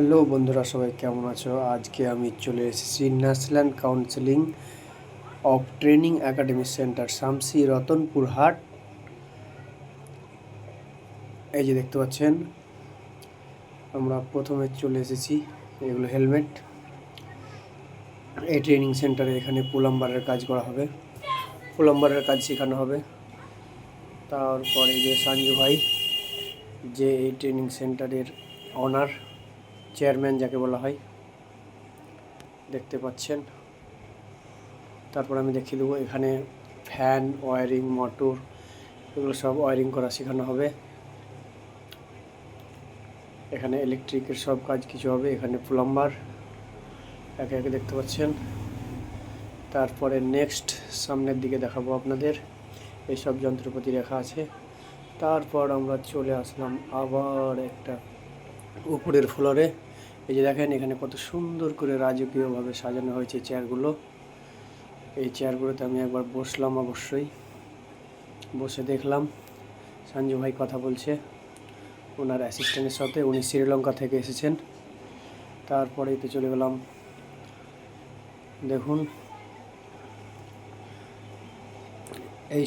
Hello বন্ধুরা, সবাই কেমন আছো? আজকে আমি চলে এসেছি national counselling of training academy centre Shamsi Ratanpur Hat. এই যে দেখতে পাচ্ছেন, আমরা প্রথমে চলে এসেছি, এগুলো হেলমেট এই ট্রেনিং সেন্টারে এখানে প্লাম্বারের কাজ করা হবে। প্লাম্বারের কাজ শেখানো হবে। তারপরে যে সঞ্জু ভাই, যে এই ট্রেনিং সেন্টারের অনার চেয়ারম্যান যাকে বলা হয়, দেখতে পাচ্ছেন। তারপর আমি দেখিয়ে দেবো এখানে ফ্যান, ওয়ারিং, মোটর, এগুলো সব ওয়ারিং করা শেখানো হবে। এখানে ইলেকট্রিকের সব কাজ কিছু হবে, এখানে প্লাম্বার একে একে দেখতে পাচ্ছেন। তারপরে নেক্সট সামনের দিকে দেখাবো আপনাদের এইসব যন্ত্রপাতি রাখা আছে। তারপর আমরা চলে আসলাম আবার একটা উপরের ফ্লোরে। এই যে দেখেন, এখানে কত সুন্দর করে রাজকীয়ভাবে সাজানো হয়েছে চেয়ারগুলো। এই চেয়ারগুলোতে আমি একবার বসলাম অবশ্যই। বসে দেখলাম, সঞ্জু ভাই কথা বলছে। ওনার অ্যাসিস্ট্যান্টের সাথে, উনি শ্রীলঙ্কা থেকে এসেছেন। তারপরেই তো চলে গেলাম। দেখুন, এই